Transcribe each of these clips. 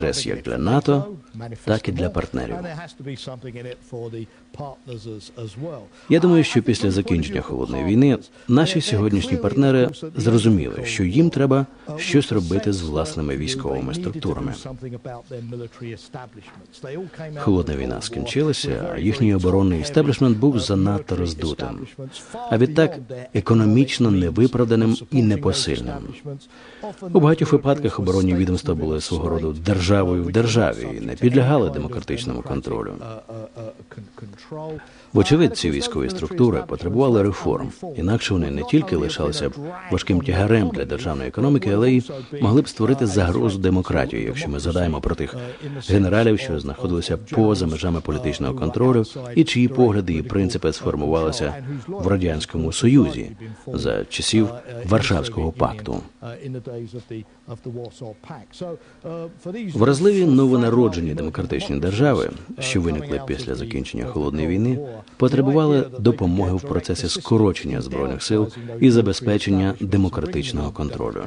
інтерес як для НАТО, так і для партнерів. Я думаю, що після закінчення холодної війни наші сьогоднішні партнери зрозуміли, що їм треба щось робити з власними військовими структурами. Холодна війна скінчилася, а їхній оборонний істеблішмент був занадто роздутим, а відтак економічно невиправданим і непосильним. У багатьох випадках оборонні відомства були свого роду державою в державі і не підлягали демократичному контролю. Вочевидь, ці військові структури потребували реформ, інакше вони не тільки лишалися б важким тягарем для державної економіки, але й могли б створити загрозу демократії, якщо ми згадаємо про тих генералів, що знаходилися поза межами політичного контролю, і чиї погляди і принципи сформувалися в радянському союзі за часів Варшавського пакту. Вразливі новонароджені демократичні держави, що виникли після закінчення холодної війни, потребували допомоги в процесі скорочення збройних сил і забезпечення демократичного контролю.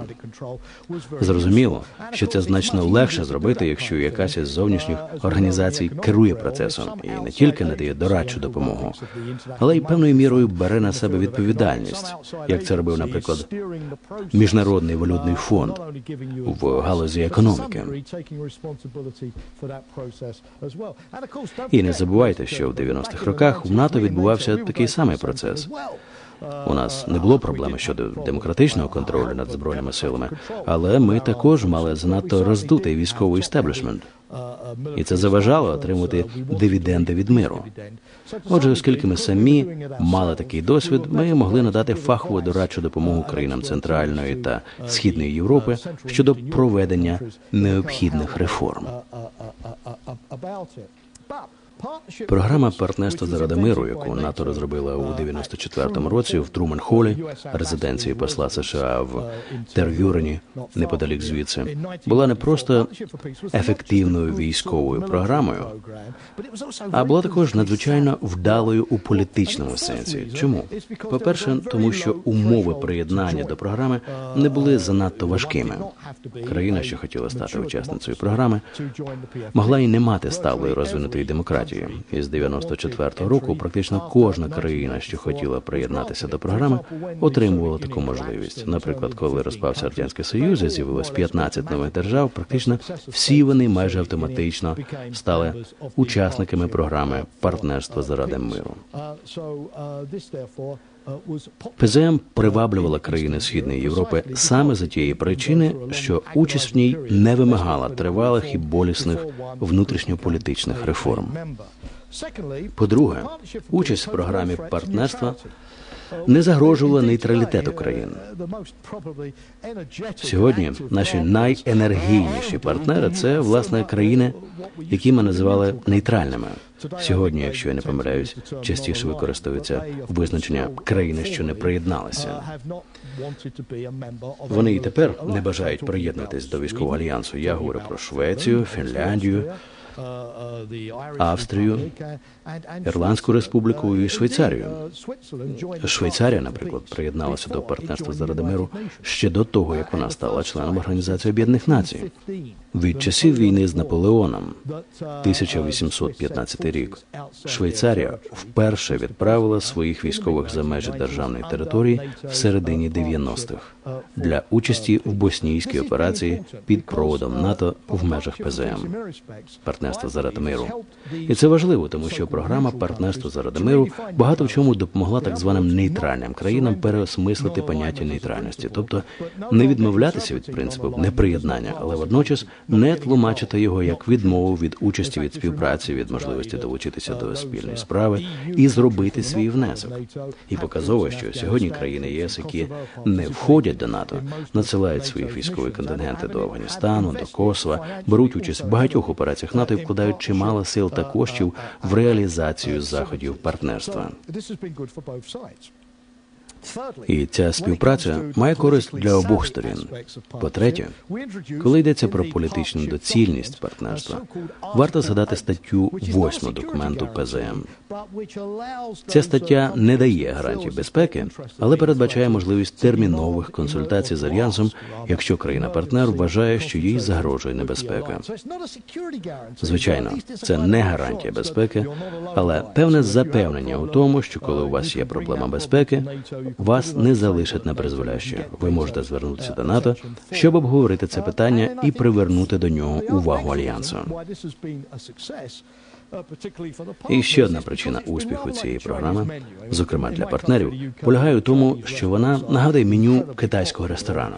Зрозуміло, що це значно легше зробити, якщо якась із зовнішніх організацій керує процесом і не тільки надає дорадчу допомогу, але й певною мірою бере на себе відповідальність, як це робив, наприклад, міжнародний валютний фонд в галузі економіки. І не забувайте, що в 90-х роках в НАТО відбувався такий самий процес. У нас не було проблеми щодо демократичного контролю над збройними силами, але ми також мали занадто роздутий військовий істеблішмент. І це заважало отримувати дивіденди від миру. Отже, оскільки ми самі мали такий досвід, ми могли надати фахову дорадчу допомогу країнам Центральної та Східної Європи щодо проведення необхідних реформ. Програма партнерства заради миру, яку НАТО розробила у 94-му році в Трумен-Холі, резиденції посла США в Тер'юрені, неподалік звідси, була не просто ефективною військовою програмою, а була також надзвичайно вдалою у політичному сенсі. Чому? По перше, тому що умови приєднання до програми не були занадто важкими. Країна, що хотіла стати учасницею програми, могла і не мати сталої розвинутої демократії демократії. Із 94-го року практично кожна країна, що хотіла приєднатися до програми, отримувала таку можливість. Наприклад, коли розпався радянський союз, і з'явилось 15 нових держав. Практично всі вони майже автоматично стали учасниками програми партнерства заради миру. ПЗМ приваблювала країни Східної Європи саме за тієї причини, що участь в ній не вимагала тривалих і болісних внутрішньополітичних реформ. По-друге, участь в програмі партнерства не загрожувала нейтралітету країн. Сьогодні наші найенергійніші партнери це власне країни, які ми називали нейтральними. Сьогодні, якщо я не помиляюсь, частіше використовується визначення країни, що не приєдналися. Вони і тепер не бажають приєднатись до військового альянсу. Я говорю про Швецію, Фінляндію. Австрію, Ірландську республіку і Швейцарію. Швейцарія, наприклад, приєдналася до партнерства заради миру ще до того, як вона стала членом Організації Об'єднаних Націй. Від часів війни з Наполеоном, 1815 рік, Швейцарія вперше відправила своїх військових за межі державної території в середині 90-х для участі в боснійській операції під проводом НАТО в межах ПЗМ партнерства заради миру. І це важливо, тому що програма партнерства заради миру багато в чому допомогла так званим нейтральним країнам переосмислити поняття нейтральності, тобто не відмовлятися від принципу неприєднання, але водночас не тлумачити його як відмову від участі від співпраці, від можливості долучитися до спільної справи і зробити свій внесок. І показово, що сьогодні країни ЄС, які не входять до НАТО, надсилають свої військові контингенти до Афганістану, до Косова, беруть участь в багатьох операціях НАТО і вкладають чимало сил та коштів в реалізацію заходів партнерства. І ця співпраця має користь для обох сторін. По-третє, коли йдеться про політичну доцільність партнерства, варто згадати статтю 8 документу ПЗМ. Ця стаття не дає гарантій безпеки, але передбачає можливість термінових консультацій з альянсом, якщо країна-партнер вважає, що їй загрожує небезпека. Звичайно, це не гарантія безпеки, але певне запевнення у тому, що коли у вас є проблема безпеки, вас не залишать на призволяще. Ви можете звернутися до НАТО, щоб обговорити це питання і привернути до нього увагу альянсу. І ще одна причина успіху цієї програми, зокрема для партнерів, полягає у тому, що вона нагадує меню китайського ресторану.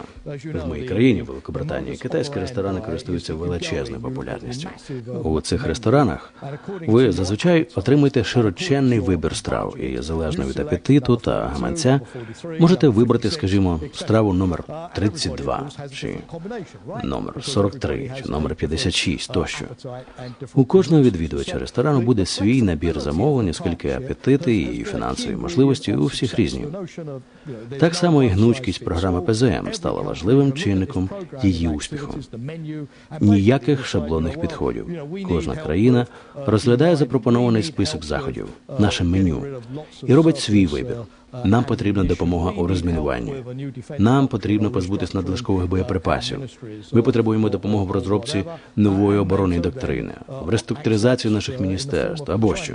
В моїй країні, Великобританії, китайські ресторани користуються величезною популярністю. У цих ресторанах ви зазвичай отримуєте широченний вибір страв, і залежно від апетиту та гаманця можете вибрати, скажімо, страву номер 32, чи номер 43, чи номер 56, тощо. У кожного відвідувача ресторану буде свій набір замовлень, оскільки апетити і фінансові можливості у всіх різні. Так само і гнучкість програми ПЗМ стала важливим чинником її успіху. Ніяких шаблонних підходів. Кожна країна розглядає запропонований список заходів, наше меню, і робить свій вибір. Нам потрібна допомога у розмінуванні. Нам потрібно позбутись надлишкових боєприпасів. Ми потребуємо допомоги в розробці нової оборонної доктрини, в реструктуризації наших міністерств або що.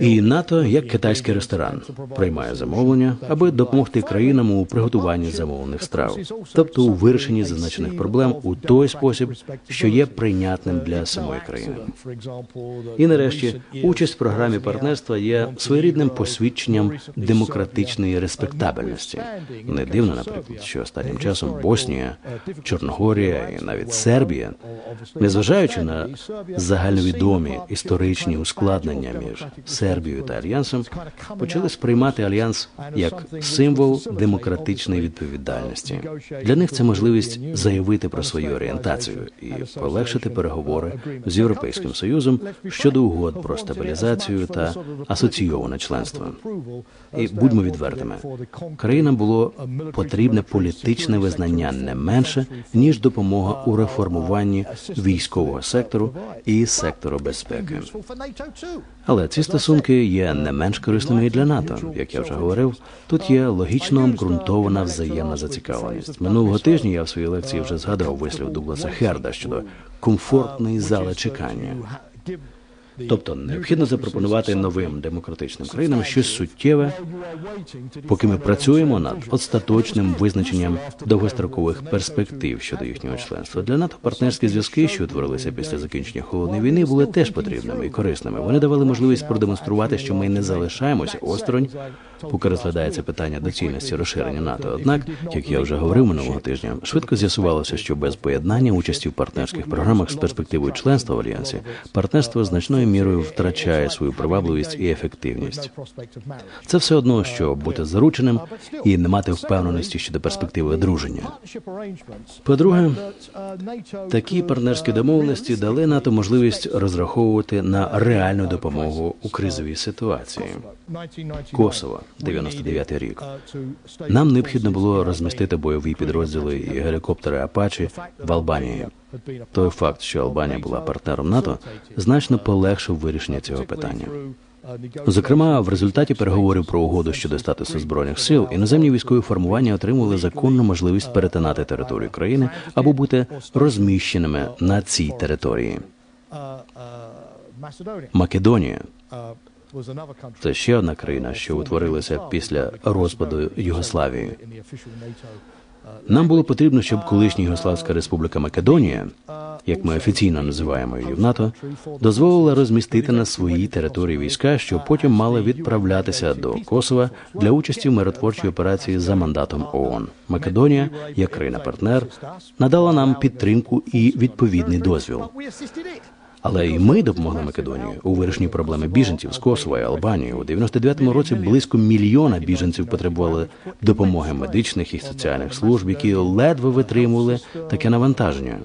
І НАТО, як китайський ресторан, приймає замовлення, аби допомогти країнам у приготуванні замовлених страв, тобто у вирішенні зазначених проблем у той спосіб, що є прийнятним для самої країни. І нарешті участь в програмі партнерства є своєрідним посвідченням демократичної респектабельності. Не дивно, наприклад, що останнім часом Боснія, Чорногорія і навіть Сербія, незважаючи на загальновідомі історичні ускладнення між Сербією та альянсом, почали сприймати альянс як символ демократичної відповідальності. Для них це можливість заявити про свою орієнтацію і полегшити переговори з європейським союзом щодо угод про стабілізацію та асоційоване членство членства. І будьмо відвертими, країнам було потрібне політичне визнання не менше ніж допомога у реформуванні військового сектору і сектору безпеки. Але ці стосунки є не менш корисними і для НАТО. Як я вже говорив, тут є логічно обґрунтована взаємна зацікавленість. Минулого тижня я в своїй лекції вже згадав вислів Дугласа Херда щодо комфортної зали чекання. Тобто необхідно запропонувати новим демократичним країнам щось суттєве, поки ми працюємо над остаточним визначенням довгострокових перспектив щодо їхнього членства. Для НАТО партнерські зв'язки, що утворилися після закінчення холодної війни, були теж потрібними і корисними. Вони давали можливість продемонструвати, що ми не залишаємося осторонь, поки розглядається питання доцільності розширення НАТО. Однак, як я вже говорив минулого тижня, швидко з'ясувалося, що без поєднання участі в партнерських програмах з перспективою членства в альянсі партнерство значною мірою втрачає свою привабливість і ефективність. Це все одно, що бути зарученим і не мати впевненості щодо перспективи одруження. По-друге, такі партнерські домовленості дали НАТО можливість розраховувати на реальну допомогу у кризовій ситуації. Косово, 99-й рік. Нам необхідно було розмістити бойові підрозділи і гелікоптери Апачі в Албанії. Той факт, що Албанія була партнером НАТО, значно полегшив вирішення цього питання. Зокрема, в результаті переговорів про угоду щодо статусу збройних сил іноземні військові формування отримали законну можливість перетинати територію країни або бути розміщеними на цій території. Македонія це ще одна країна, що утворилася після розпаду Югославії. Нам було потрібно, щоб колишня Югославська Республіка Македонія, як ми офіційно називаємо її в НАТО, дозволила розмістити на своїй території війська, що потім мали відправлятися до Косова для участі в миротворчій операції за мандатом ООН. Македонія, як країна-партнер, надала нам підтримку і відповідний дозвіл. Але і ми допомогли Македонії у вирішенні проблеми біженців з Косова і Албанії. У 99-му році близько мільйона біженців потребували допомоги медичних і соціальних служб, які ледве витримували таке навантаження.